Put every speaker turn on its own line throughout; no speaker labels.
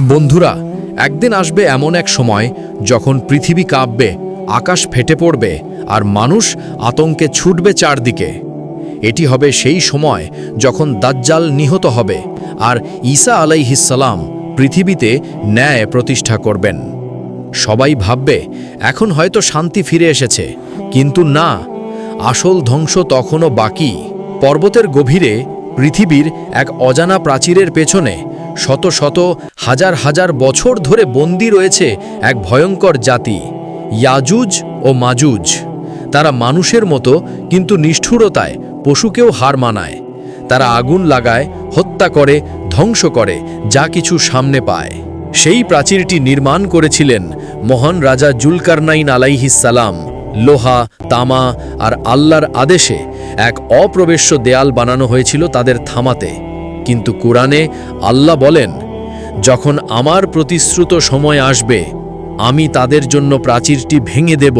বন্ধুরা, একদিন আসবে এমন এক সময় যখন পৃথিবী কাঁপবে, আকাশ ফেটে পড়বে আর মানুষ আতঙ্কে ছুটবে চারদিকে। এটি হবে সেই সময় যখন দাজ্জাল নিহত হবে আর ঈসা আলাইহিসালাম পৃথিবীতে ন্যায় প্রতিষ্ঠা করবেন। সবাই ভাববে, এখন হয়তো শান্তি ফিরে এসেছে। কিন্তু না, আসল ধ্বংস তখনও বাকি। পর্বতের গভীরে পৃথিবীর এক অজানা প্রাচীরের পেছনে শত শত, হাজার হাজার বছর ধরে বন্দী রয়েছে এক ভয়ঙ্কর জাতি, ইয়াজুজ ও মাজুজ। তারা মানুষের মতো, কিন্তু নিষ্ঠুরতায় পশুকেও হার মানায়। তারা আগুন লাগায়, হত্যা করে, ধ্বংস করে, যা কিছু সামনে পায়। সেই প্রাচীরটি নির্মাণ করেছিলেন মহান রাজা জুলকারনাইন আলাইহিসালাম লোহা, তামা আর আল্লাহর আদেশে এক অপ্রবেশ্য দেয়াল বানানো হয়েছিল তাদের থামাতে। কিন্তু কোরআনে আল্লাহ বলেন, যখন আমার প্রতিশ্রুত সময় আসবে, আমি তাদের জন্য প্রাচীরটি ভেঙে দেব।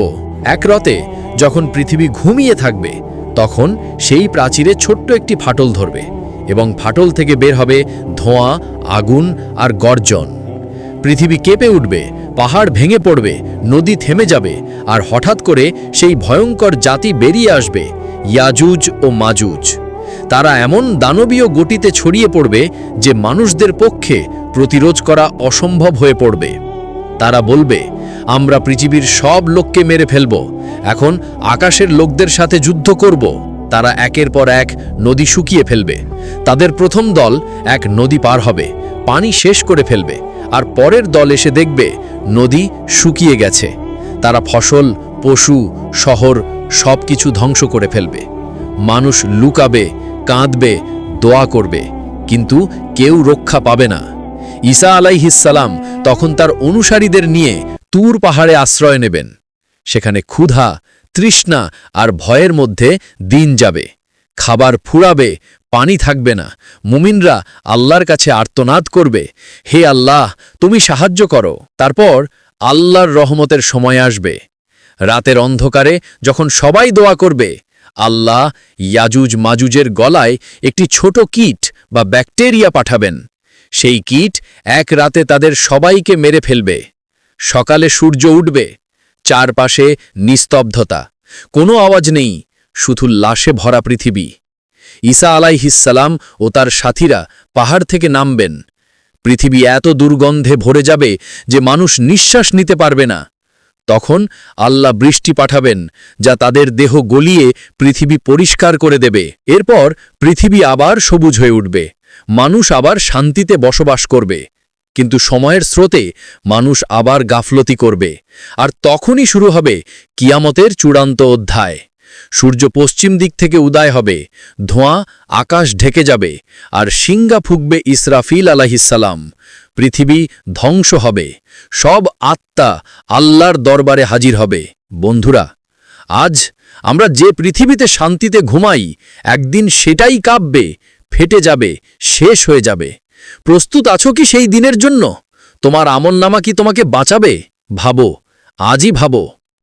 এক রতে যখন পৃথিবী ঘুমিয়ে থাকবে, তখন সেই প্রাচীরে ছোট্ট একটি ফাটল ধরবে এবং ফাটল থেকে বের হবে ধোঁয়া, আগুন আর গর্জন। পৃথিবী কেঁপে উঠবে, পাহাড় ভেঙে পড়বে, নদী থেমে যাবে আর হঠাৎ করে সেই ভয়ঙ্কর জাতি বেরিয়ে আসবে, ইয়াজুজ ও মাজুজ। তারা এমন দানবীয় গতিতে ছড়িয়ে পড়বে যে মানুষদের পক্ষে প্রতিরোধ করা অসম্ভব হয়ে পড়বে। তারা বলবে, আমরা পৃথিবীর সব লোককে মেরে ফেলব। এখন আকাশের লোকদের সাথে যুদ্ধ করব। তারা একের পর এক নদী শুকিয়ে ফেলবে। তাদের প্রথম দল এক নদী পার হবে। পানি শেষ করে ফেলবে। আর পরের দল এসে দেখবে নদী শুকিয়ে গেছে। তারা ফসল, পশু, শহর সব কিছু ধ্বংস করে ফেলবে। মানুষ লুকাবে কাঁদবে, দোয়া করবে, কিন্তু কেউ রক্ষা পাবে না। ঈসা আলাইহিসালাম তখন তার অনুসারীদের নিয়ে তুর পাহাড়ে আশ্রয় নেবেন। সেখানে ক্ষুধা, তৃষ্ণা আর ভয়ের মধ্যে দিন যাবে। খাবার ফুরাবে, পানি থাকবে না। মুমিনরা আল্লাহর কাছে আর্তনাদ করবে, হে আল্লাহ, তুমি সাহায্য করো। তারপর আল্লাহর রহমতের সময় আসবে। রাতের অন্ধকারে যখন সবাই দোয়া করবে আল্লাহ ইয়াজুজ মাজুজের গলায় একটি ছোট কীট বা ব্যাকটেরিয়া পাঠাবেন। সেই কীট এক রাতে তাদের সবাইকে মেরে ফেলবে। সকালে সূর্য উঠবে। চারপাশে নিস্তব্ধতা। কোনো আওয়াজ নেই, শুধু লাশে ভরা পৃথিবী। ঈসা আলাইহিসালাম ও তার সাথীরা পাহাড় থেকে নামবেন। পৃথিবী এত দুর্গন্ধে ভরে যাবে যে মানুষ নিঃশ্বাস নিতে পারবে না। তখন আল্লাহ বৃষ্টি পাঠাবেন, যা তাদের দেহ গলিয়ে পৃথিবী পরিষ্কার করে দেবে। এরপর পৃথিবী আবার সবুজ হয়ে উঠবে। মানুষ আবার শান্তিতে বসবাস করবে। কিন্তু সময়ের স্রোতে মানুষ আবার গাফলতি করবে। আর তখনই শুরু হবে কিয়ামতের চূড়ান্ত অধ্যায়। সূর্য পশ্চিম দিক থেকে উদয় হবে, ধোঁয়া আকাশ ঢেকে যাবে, আর সিঙ্গা ফুকবে ইসরাফিল আলাহিসাল্লাম পৃথিবী ধ্বংস হবে। সব আত্মা আল্লাহর দরবারে হাজির হবে। বন্ধুরা, আজ আমরা যে পৃথিবীতে শান্তিতে ঘুমাই, একদিন সেটাই কাঁপবে, ফেটে যাবে, শেষ হয়ে যাবে। প্রস্তুত আছো কি সেই দিনের জন্য? তোমার আমন নামা কি তোমাকে বাঁচাবে? ভাবো, আজই ভাবো।